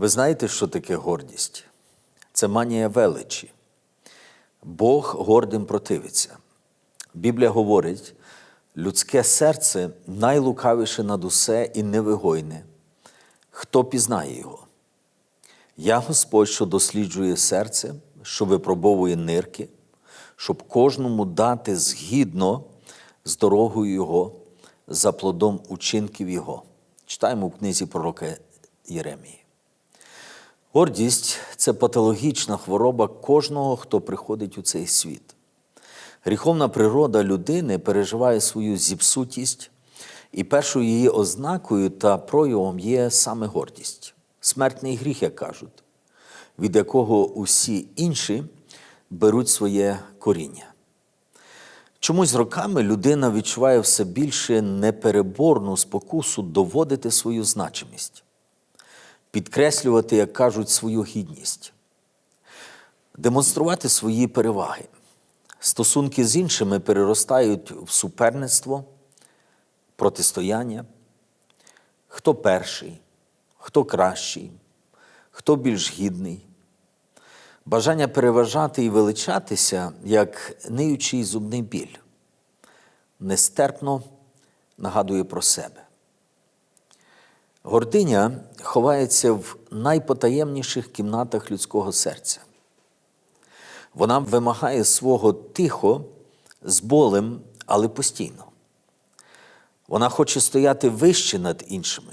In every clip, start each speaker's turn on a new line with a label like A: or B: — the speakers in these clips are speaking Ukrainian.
A: Ви знаєте, що таке гордість? Це манія величі. Бог гордим противиться. Біблія говорить, людське серце найлукавіше над усе і невигойне. Хто пізнає його? Я Господь, що досліджує серце, що випробовує нирки, щоб кожному дати згідно з дорогою Його, за плодом учинків Його. Читаємо в книзі пророка Єремії. Гордість це патологічна хвороба кожного, хто приходить у цей світ. Гріховна природа людини переживає свою зіпсутість, і першою її ознакою та проявом є саме гордість, смертний гріх, як кажуть, від якого усі інші беруть своє коріння. Чомусь роками людина відчуває все більше непереборну спокусу доводити свою значимість, підкреслювати, як кажуть, свою гідність, демонструвати свої переваги. Стосунки з іншими переростають в суперництво, протистояння. Хто перший, хто кращий, хто більш гідний. Бажання переважати і величатися, як ниючий зубний біль, нестерпно нагадує про себе. Гординя ховається в найпотаємніших кімнатах людського серця. Вона вимагає свого тихо, з болем, але постійно. Вона хоче стояти вище над іншими.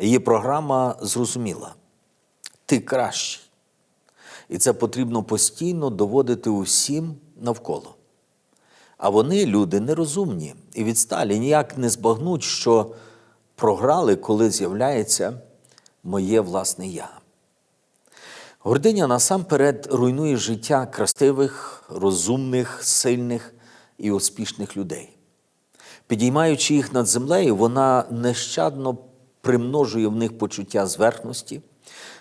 A: Її програма зрозуміла: ти кращий. І це потрібно постійно доводити усім навколо. А вони, люди, нерозумні і відсталі, ніяк не збагнуть, що програли, коли з'являється моє власне я. Гординя насамперед руйнує життя красивих, розумних, сильних і успішних людей. Підіймаючи їх над землею, вона нещадно примножує в них почуття зверхності,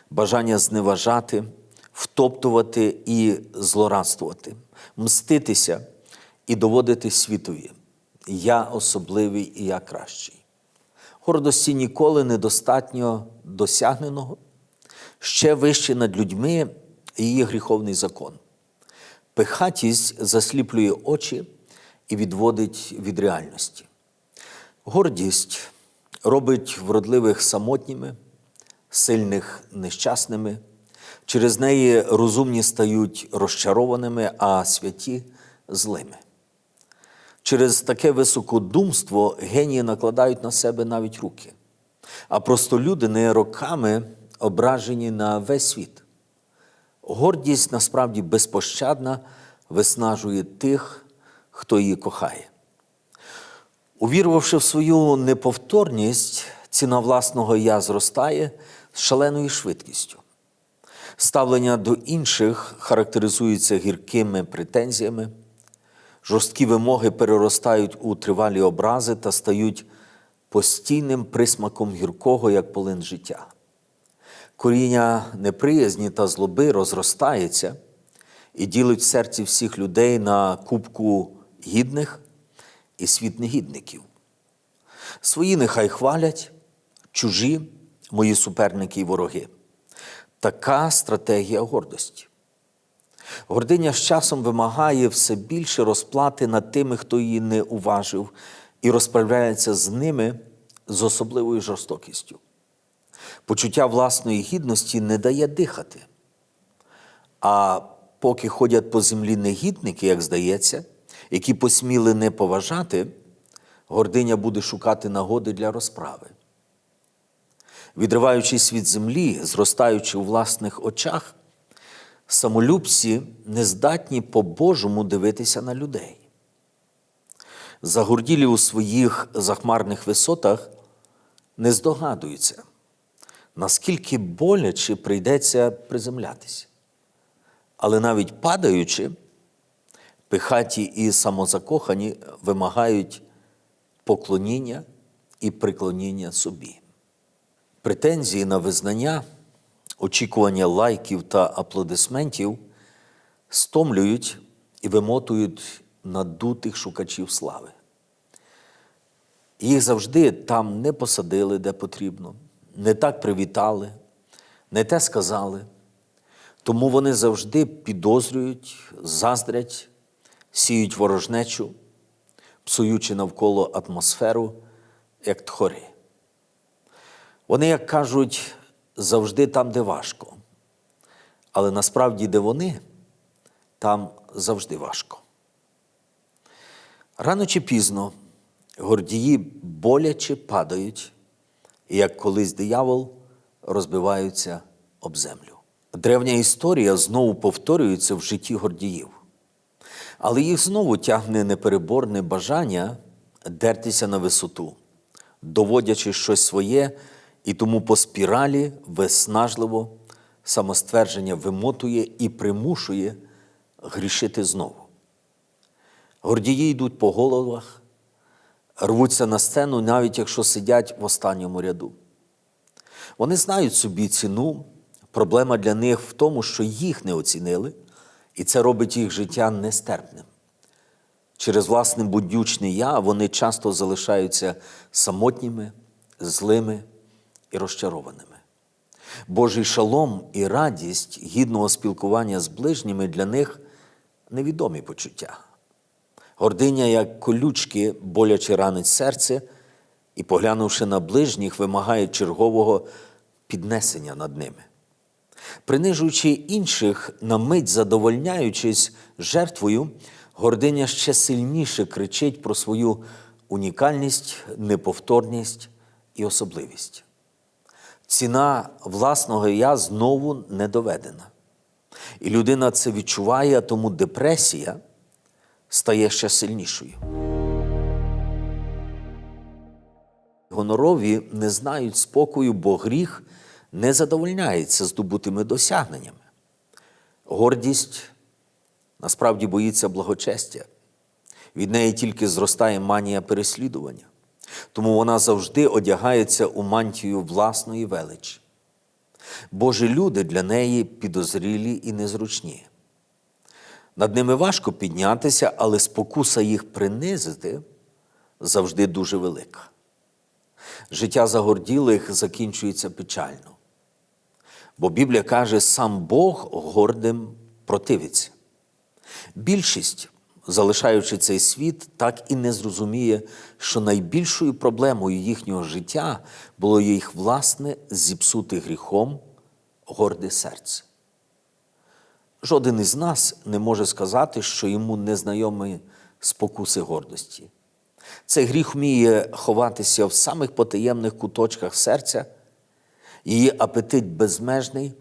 A: бажання зневажати, втоптувати і злорадствувати, мститися і доводити світові. Я особливий і я кращий. Гордості ніколи недостатньо досягненого, ще вище над людьми її гріховний закон. Пихатість засліплює очі і відводить від реальності. Гордість робить вродливих самотніми, сильних нещасними. Через неї розумні стають розчарованими, а святі злими. Через таке високодумство генії накладають на себе навіть руки, а простолюдини роками ображені на весь світ. Гордість насправді безпощадна виснажує тих, хто її кохає. Увірвавши в свою неповторність, ціна власного я зростає з шаленою швидкістю. Ставлення до інших характеризується гіркими претензіями, жорсткі вимоги переростають у тривалі образи та стають постійним присмаком гіркого, як полин життя. Коріння неприязні та злоби розростається і ділить в серці всіх людей на кубку гідних і світ негідників. Свої нехай хвалять, чужі мої суперники і вороги. Така стратегія гордості. Гординя з часом вимагає все більше розплати над тими, хто її не уважив, і розправляється з ними з особливою жорстокістю. Почуття власної гідності не дає дихати. А поки ходять по землі негідники, як здається, які посміли не поважати, гординя буде шукати нагоди для розправи. Відриваючись від землі, зростаючи у власних очах, самолюбці не здатні по-божому дивитися на людей. Загорділі у своїх захмарних висотах не здогадуються, наскільки боляче прийдеться приземлятися. Але навіть падаючи, пихаті і самозакохані вимагають поклоніння і приклоніння собі. Претензії на визнання, очікування лайків та аплодисментів стомлюють і вимотують надутих шукачів слави. Їх завжди там не посадили, де потрібно, не так привітали, не те сказали, тому вони завжди підозрюють, заздрять, сіють ворожнечу, псуючи навколо атмосферу, як тхори. Вони, як кажуть, завжди там, де важко. Але насправді, де вони, там завжди важко. Рано чи пізно гордії боляче падають, і як колись диявол розбиваються об землю. Древня історія знову повторюється в житті гордіїв. Але їх знову тягне непереборне бажання дертися на висоту, доводячи щось своє, і тому по спіралі виснажливо самоствердження вимотує і примушує грішити знову. Гордії йдуть по головах, рвуться на сцену, навіть якщо сидять в останньому ряду. Вони знають собі ціну. Проблема для них в тому, що їх не оцінили, і це робить їх життя нестерпним. Через власне будючне я вони часто залишаються самотніми, злими і розчарованими. Божий шалом і радість гідного спілкування з ближніми для них невідомі почуття. Гординя, як колючки, боляче ранить серце, і, поглянувши на ближніх, вимагає чергового піднесення над ними. Принижуючи інших, на мить задовольняючись жертвою, гординя ще сильніше кричить про свою унікальність, неповторність і особливість. Ціна власного я знову не доведена. І людина це відчуває, тому депресія стає ще сильнішою. Гонорові не знають спокою, бо гріх не задовольняється здобутими досягненнями. Гордість насправді боїться благочестя. Від неї тільки зростає манія переслідування. Тому вона завжди одягається у мантію власної величі. Божі люди для неї підозрілі і незручні. Над ними важко піднятися, але спокуса їх принизити завжди дуже велика. Життя загорділих закінчується печально. Бо Біблія каже, сам Бог гордим противиться. Більшість, залишаючи цей світ, так і не зрозуміє, що найбільшою проблемою їхнього життя було їх власне зіпсути гріхом горде серце. Жоден із нас не може сказати, що йому незнайомі спокуси гордості. Цей гріх вміє ховатися в самих потаємних куточках серця, її апетит безмежний,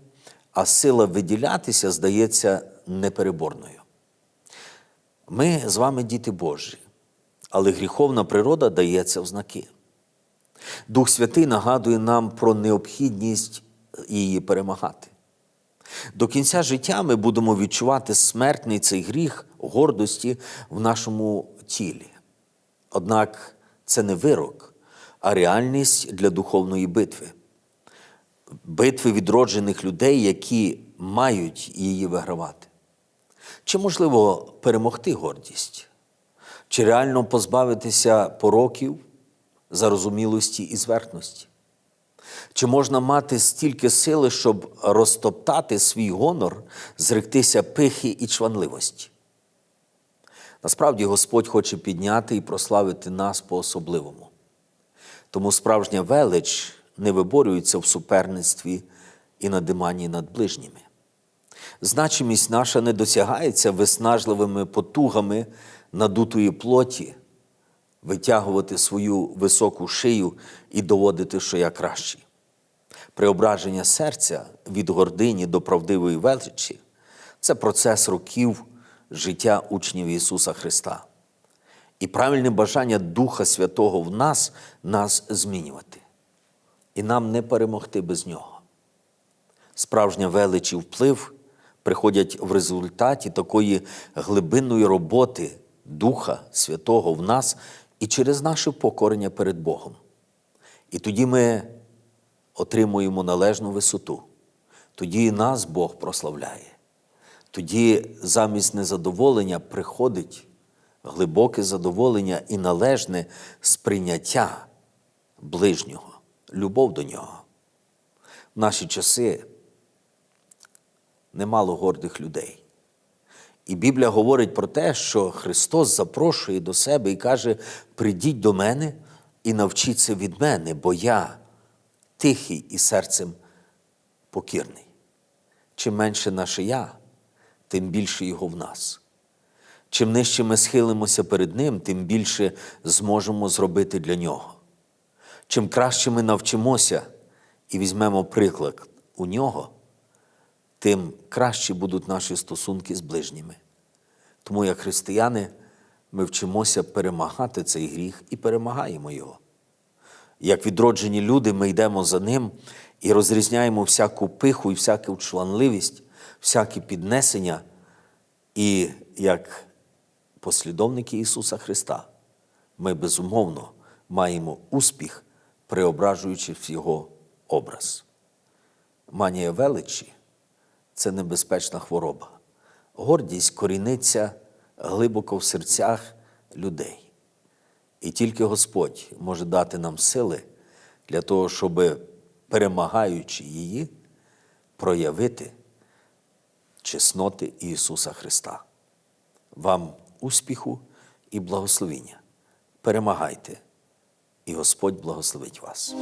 A: а сила виділятися здається непереборною. Ми з вами діти Божі, але гріховна природа дається в знаки. Дух Святий нагадує нам про необхідність її перемагати. До кінця життя ми будемо відчувати смертний цей гріх гордості в нашому тілі. Однак це не вирок, а реальність для духовної битви, битви відроджених людей, які мають її вигравати. Чи можливо перемогти гордість? Чи реально позбавитися пороків, зарозумілості і зверхності? Чи можна мати стільки сили, щоб розтоптати свій гонор, зректися пихи і чванливості? Насправді Господь хоче підняти і прославити нас по-особливому. Тому справжня велич не виборюється в суперництві і надиманні над ближніми. Значимість наша не досягається виснажливими потугами надутої плоті, витягувати свою високу шию і доводити, що я кращий. Преображення серця від гордині до правдивої величі це процес років життя учнів Ісуса Христа. І правильне бажання Духа Святого в нас нас змінювати. І нам не перемогти без Нього. Справжня велич і вплив приходять в результаті такої глибинної роботи Духа Святого в нас і через наше покорення перед Богом. І тоді ми отримуємо належну висоту. Тоді нас Бог прославляє. Тоді замість незадоволення приходить глибоке задоволення і належне сприйняття ближнього, любов до нього. В наші часи немало гордих людей. І Біблія говорить про те, що Христос запрошує до себе і каже: придіть до мене і навчіться від мене, бо я тихий і серцем покірний. Чим менше наше я, тим більше його в нас. Чим нижче ми схилимося перед Ним, тим більше зможемо зробити для нього. Чим краще ми навчимося і візьмемо приклад у нього, тим краще будуть наші стосунки з ближніми. Тому, як християни, ми вчимося перемагати цей гріх і перемагаємо його. Як відроджені люди, ми йдемо за ним і розрізняємо всяку пиху і всяку чванливість, всякі піднесення, і як послідовники Ісуса Христа, ми безумовно маємо успіх, преображуючи в Його образ. Манія величі це небезпечна хвороба. Гордість коріниться глибоко в серцях людей. І тільки Господь може дати нам сили для того, щоб, перемагаючи її, проявити чесноти Ісуса Христа. Вам успіху і благословіння. Перемагайте, і Господь благословить вас.